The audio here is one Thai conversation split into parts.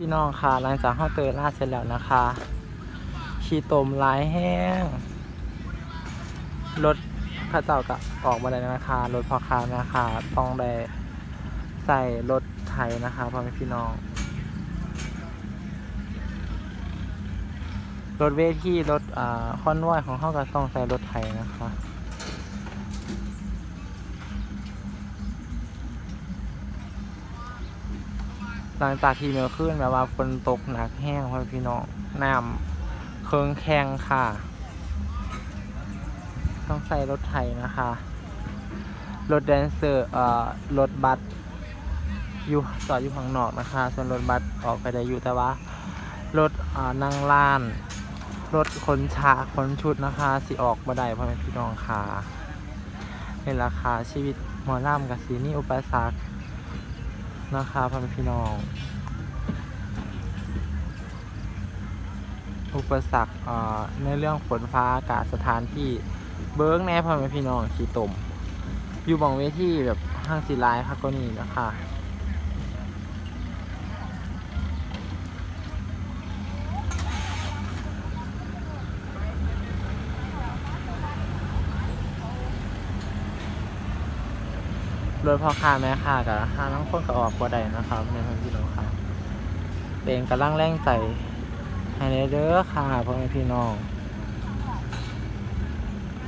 พี่น้องค่ะหลังจากเข้าเตยล่าเสร็จแล้วนะคะขี่ตมลายแห้งรถเข้าเจ้าก็ออกมาเลยนะคะรถพ่อค้านะคะต้องได้ใส่รถไถนะคะพ่อแม่พี่น้อง รถเวทีรถอ่าคอนวอยของเขาก็ต้องใส่รถไถนะคะ หลังจากที่เมื่อคืนแบบว่าฝนตกหนักแห้งพ่อพี่น้องน้ำเคืองแข็งค่ะ ต้องใส่รถไถนะคะ รถแดนเซอร์เอ่อรถบัสอยู่จอดอยู่ข้างนอกนะคะ ส่วนรถบัสออกไปได้อยู่แต่ว่ารถอ่านั่งล้าน รถขนฉากขนชุดนะคะ สิออกมาได้พ่อแม่พี่น้องค่ะเป็นราคาชีวิตหมอล่ำกับสีนี่อุปสรรค นะคะพ่อแม่พี่น้อง อุปสรรคในเรื่องฝนฟ้าอากาศสถานที่เบิ้งแน่พ่อแม่พี่น้องขี่ตมอยู่บางเวทีแบบห้างสีลายค่ะก็นี่นะคะ รถพ่อค้าแม่ค้ากับห้างทั้งคนก็ออกบ่ได้นะครับในพันพี่น้องค่ะเป็นกำลังแรงใจให้ในเด้อค่ะพ่อแม่พี่น้อง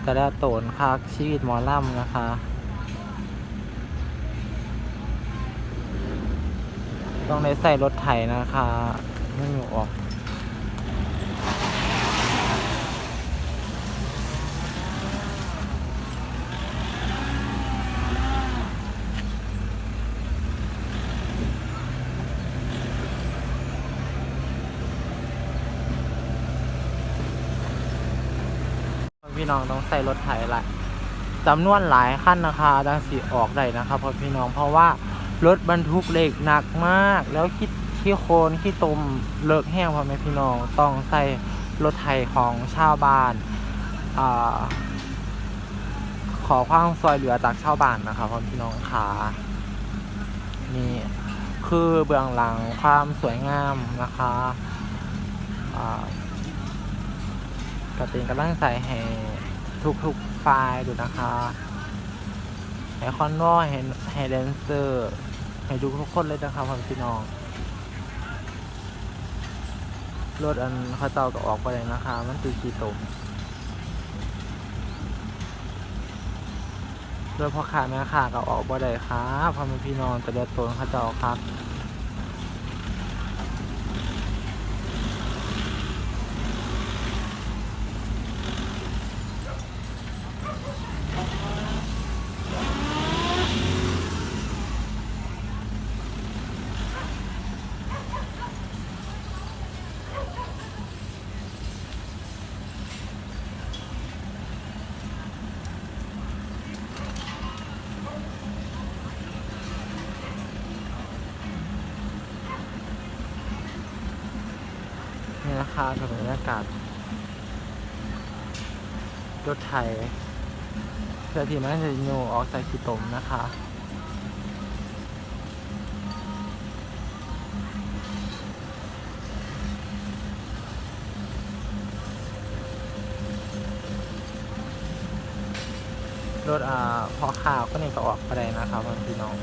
กระดาโตนคักชีวิตหมอล่ำนะคะต้องได้ใส่รถไถนะคะไม่มีออก พี่น้องต้องใส่รถไถละจำนวนหลายขั้นนะคะดังสีออกได้นะครับพ่อพี่น้องเพราะว่ารถบรรทุกเหล็กหนักมาก แล้วขี้ขี้โคลนขี้ตมเลิกแห้งพ่อแม่พี่น้องต้องใส่รถไถของชาวบ้านอาขอความซอยเหลือจากชาวบ้านนะครับพ่อพี่น้องขานี่คือเบื้องหลังความสวยงามนะคะก็เป็นกำลังใจให้ ทุกๆฝ่ายดูนะคะให้คอนวอยให้ให้แดนเซอร์ให้ทุกทุกคนเลยนะครับพ่อพี่น้องรถอันเขาเจ้าก็ออกไปเลยนะคะ มันคือขีตมรถพ่อค้าแม่ค้าก็ออกบ่ได้ครับพ่อแม่พี่น้องแต่เดือดตนเขาเจ้าครับ นี่นะคะถนนบรรยากาศรถไถเพื่อที่มันจะโยออกจากขีตมนะคะรถอ่าพอข่าวก็นี่ก็ออกไปได้นะครับพี่น้อง